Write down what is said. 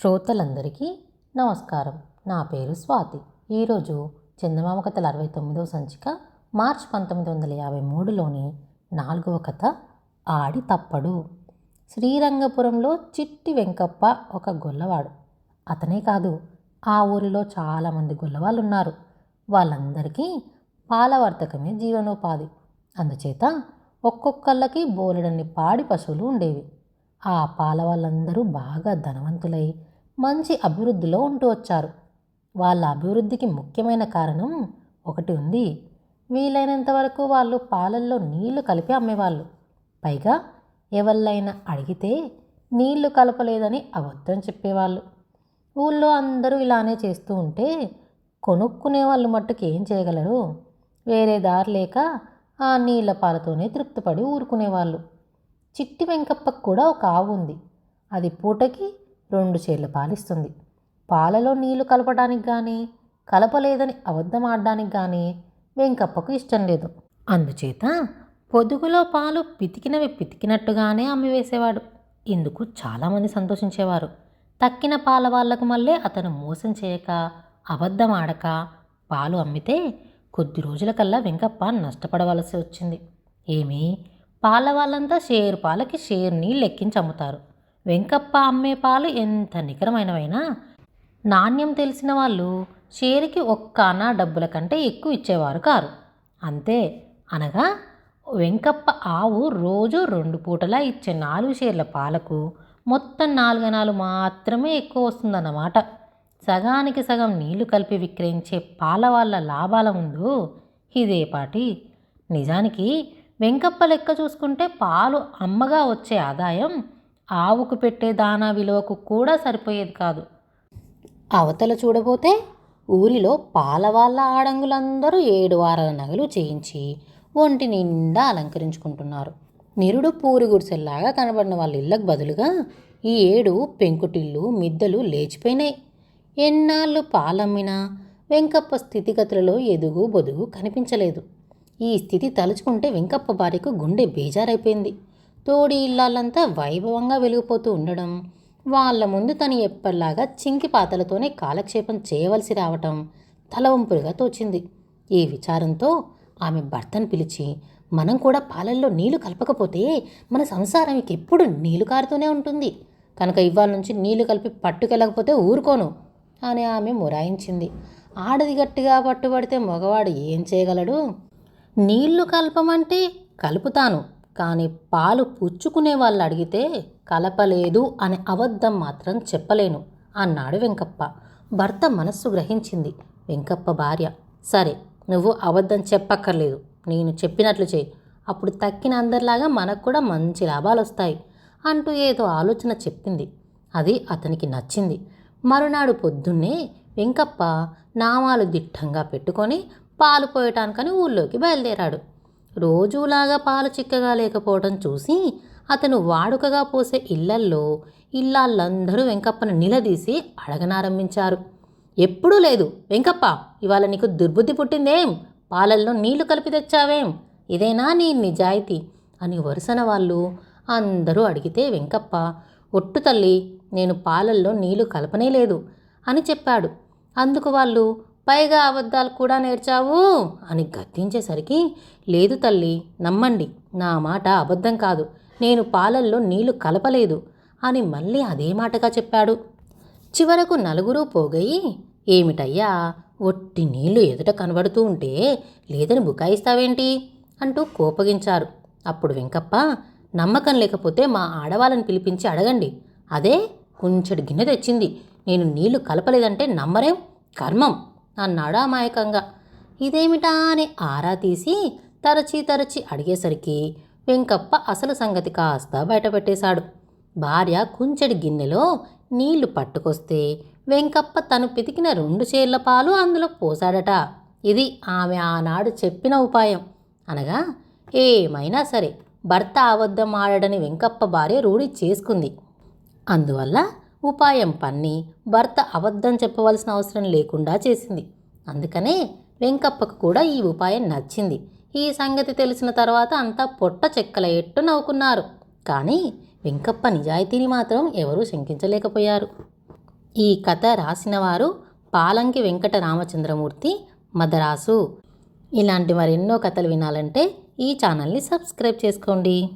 శ్రోతలందరికీ నమస్కారం. నా పేరు స్వాతి. ఈరోజు చందమామ కథల అరవై తొమ్మిదవ సంచిక మార్చ్ పంతొమ్మిది వందల యాభై మూడులోని నాలుగవ కథ ఆడి తప్పడు. శ్రీరంగపురంలో చిట్టి వెంకప్ప ఒక గొల్లవాడు. అతనే కాదు ఆ ఊరిలో చాలామంది గొల్లవాళ్ళు ఉన్నారు వాళ్ళందరికీ పాలవర్తకమే జీవనోపాధి. అందుచేత ఒక్కొక్కళ్ళకి బోలెడన్ని పాడి పశువులు ఉండేవి. ఆ పాల వాళ్ళందరూ బాగా ధనవంతులై మంచి అభివృద్ధిలో ఉంటూ వచ్చారు. వాళ్ళ అభివృద్ధికి ముఖ్యమైన కారణం ఒకటి ఉంది. వీలైనంత వరకు వాళ్ళు పాలల్లో నీళ్ళు కలిపి అమ్మేవాళ్ళు. పైగా ఎవళ్ళైనా అడిగితే నీళ్ళు కలపలేదని అబద్ధం చెప్పేవాళ్ళు. ఊళ్ళో అందరూ ఇలానే చేస్తూ ఉంటే కొనుక్కునే వాళ్ళు మట్టుకు ఏం చేయగలరు? వేరే దారి లేక ఆ నీళ్ళ పాలతోనే తృప్తిపడి ఊరుకునేవాళ్ళు. చిట్టి వెంకప్పకు కూడా ఒక ఆవు ఉంది. అది పూటకి రెండు చేర్లు పాలిస్తుంది. పాలలో నీళ్ళు కలపడానికి కానీ కలపలేదని అబద్ధం ఆడడానికి కానీ వెంకప్పకు ఇష్టం లేదు. అందుచేత పొదుగులో పాలు పితికినవి పితికినట్టుగానే అమ్మివేసేవాడు ఇందుకు చాలామంది సంతోషించేవారు. తక్కిన పాల వాళ్ళకు మళ్ళీ అతను మోసం చేయక అబద్ధం ఆడక పాలు అమ్మితే కొద్ది రోజులకల్లా వెంకప్ప నష్టపడవలసి వచ్చింది. ఏమీ? పాల వాళ్ళంతా షేర్ పాలకి షేర్ని లెక్కించి అమ్ముతారు. వెంకప్ప అమ్మే పాలు ఎంత నికరమైనవైనా. నాణ్యం తెలిసిన వాళ్ళు షేరుకి ఒక్క అనా డబ్బుల కంటే ఎక్కువ ఇచ్చేవారు కారు. అంతే అనగా వెంకప్ప ఆవు రోజు రెండు పూటలా ఇచ్చే నాలుగు షేర్ల పాలకు మొత్తం నాలుగనాలు మాత్రమే ఎక్కువ వస్తుందన్నమాట. సగానికి సగం నీళ్ళు కలిపి విక్రయించే పాల వాళ్ళ లాభాల ముందు ఇదే పాటి. నిజానికి వెంకప్ప లెక్క చూసుకుంటే పాలు అమ్మగా వచ్చే ఆదాయం ఆవుకు పెట్టే దానా విలువకు కూడా సరిపోయేది కాదు. అవతల చూడబోతే ఊరిలో పాల వాళ్ళ ఆడంగులందరూ ఏడు వారాల నగలు చేయించి ఒంటి నిండా అలంకరించుకుంటున్నారు. నిరుడు పూరి గుడిసెల్లాగా కనబడిన వాళ్ళ ఇళ్ళకు బదులుగా ఈ ఏడు పెంకుటిల్లు మిద్దలు లేచిపోయినాయి. ఎన్నాళ్ళు పాలమ్మినా వెంకప్ప స్థితిగతులలో ఎదుగు బొదుగు కనిపించలేదు. ఈ స్థితి తలుచుకుంటే వెంకప్ప భార్యకు గుండె బేజారైపోయింది. తోడి ఇల్లాలంతా వైభవంగా వెలిగిపోతూ ఉండడం వాళ్ళ ముందు తను ఎప్పటిలాగా చింకి పాతలతోనే కాలక్షేపం చేయవలసి రావటం తలవంపులుగా తోచింది. ఈ విచారంతో ఆమె భర్తను పిలిచి మనం కూడా పాలల్లో నీళ్ళు కలపకపోతే మన సంసారం ఎప్పుడు నీళ్ళు కారుతూనే ఉంటుంది. కనుక ఇవాళ నుంచి నీళ్ళు కలిపి పట్టుకెళ్ళకపోతే ఊరుకోను అని ఆమె మొరాయించింది. ఆడది గట్టిగా పట్టుబడితే మగవాడు ఏం చేయగలడు? నీళ్ళు కలపమంటే కలుపుతాను కానీ పాలు పుచ్చుకునే వాళ్ళు అడిగితే కలపలేదు అనే అబద్ధం మాత్రం చెప్పలేను అన్నాడు వెంకప్ప. భర్త మనస్సు గ్రహించింది. వెంకప్ప భార్య సరే నువ్వు అబద్ధం చెప్పక్కర్లేదు నేను చెప్పినట్లు చేయి. అప్పుడు తక్కిన అందరిలాగా మనకు కూడా మంచి లాభాలు వస్తాయి అంటూ ఏదో ఆలోచన చెప్పింది. అది అతనికి నచ్చింది. మరునాడు పొద్దున్నే వెంకప్ప నామాలు దిట్టంగా పెట్టుకొని పాలు పోయటానికని ఊళ్ళోకి బయలుదేరాడు. రోజులాగా పాలు చిక్కగా లేకపోవడం చూసి అతను వాడుకగా పోసే ఇళ్ళల్లో ఇల్లాళ్ళందరూ వెంకప్పను నిలదీసి అడగనారంభించారు. ఎప్పుడూ లేదు వెంకప్ప ఇవాళ నీకు దుర్బుద్ధి పుట్టిందేం? పాలల్లో నీళ్ళు కలిపి తెచ్చావేం? ఇదేనా నీ నిజాయితీ? అని వరుసన వాళ్ళు అందరూ అడిగితే వెంకప్ప ఒట్టు తల్లి నేను పాలల్లో నీళ్ళు కలపనే లేదు అని చెప్పాడు. అందుకు వాళ్ళు పైగా అబద్ధాలు కూడా నేర్చావు? అని గద్దించేసరికి లేదు తల్లి నమ్మండి నా మాట అబద్ధం కాదు నేను పాలల్లో నీళ్ళు కలపలేదు అని మళ్ళీ అదే మాటగా చెప్పాడు. చివరకు నలుగురు పోగయి ఏమిటయ్యా ఒట్టి నీళ్ళు ఎదుట కనబడుతూ ఉంటే లేదని బుకాయిస్తావేంటి? అంటూ కోపగించారు. అప్పుడు వెంకప్ప నమ్మకం లేకపోతే మా ఆడవాళ్ళని పిలిపించి అడగండి. అదే కొంచెడు గిన్నె తెచ్చింది. నేను నీళ్ళు కలపలేదంటే నమ్మరేం? కర్మం. అన్నాడు అమాయకంగా. ఇదేమిటా? అని ఆరా తీసి తరచి తరచి అడిగేసరికి వెంకప్ప అసలు సంగతి కాస్త బయటపెట్టేశాడు. భార్య కుంచెడి గిన్నెలో నీళ్ళు పట్టుకొస్తే వెంకప్ప తను పితికిన రెండు చేర్ల పాలు అందులో పోశాడట. ఇది ఆమె ఆనాడు చెప్పిన ఉపాయం. అనగా ఏమైనా సరే భర్త అబద్ధం ఆడడని వెంకప్ప భార్య రూఢి చేసుకుంది. అందువల్ల ఉపాయం పన్ని భర్త అబద్ధం చెప్పవలసిన అవసరం లేకుండా చేసింది. అందుకనే వెంకప్పకు కూడా ఈ ఉపాయం నచ్చింది. ఈ సంగతి తెలిసిన తర్వాత అంతా పొట్ట చెక్కల ఎట్టు నవ్వుకున్నారు. కానీ వెంకప్ప నిజాయితీని మాత్రం ఎవరూ శంకించలేకపోయారు. ఈ కథ రాసినవారు పాలంకి వెంకట రామచంద్రమూర్తి మదరాసు. ఇలాంటి మరెన్నో కథలు వినాలంటే ఈ ఛానల్ని సబ్స్క్రైబ్ చేసుకోండి.